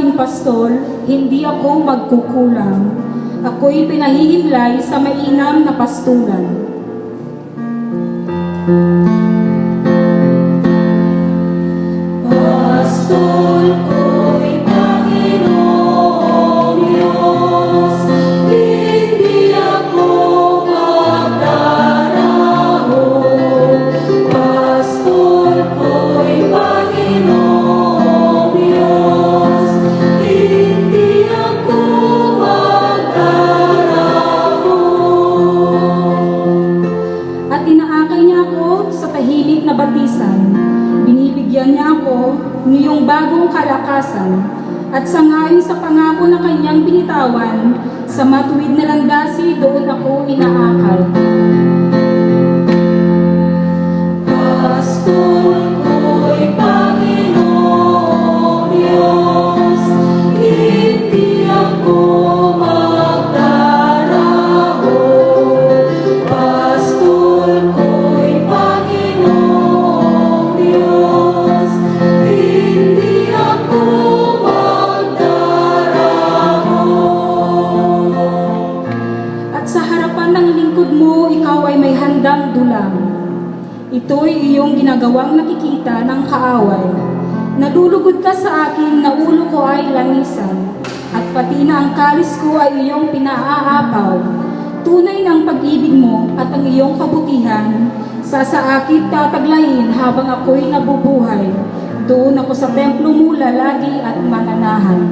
aking pastol, hindi ako magkukulang. Ako'y pinahihimlay sa mainam na pastulan. Pastol Binibigyan niya ako ng iyong bagong kalakasan. At sangayon sa pangako na kanyang binitawan, sa matuwid na landasi doon ako inaakay. Lingkod mo, ikaw ay may handang dulang. Ito'y iyong ginagawang nakikita ng kaaway. Nalulugod ka sa akin na ulo ko ay langisan, at pati na ang kalis ko ay iyong pinaaapaw. Tunay ng pag-ibig mo at ang iyong kabutihan, sa saakit tataglayin habang ako'y nabubuhay. Doon ako sa templo mo lalagi at mananahan.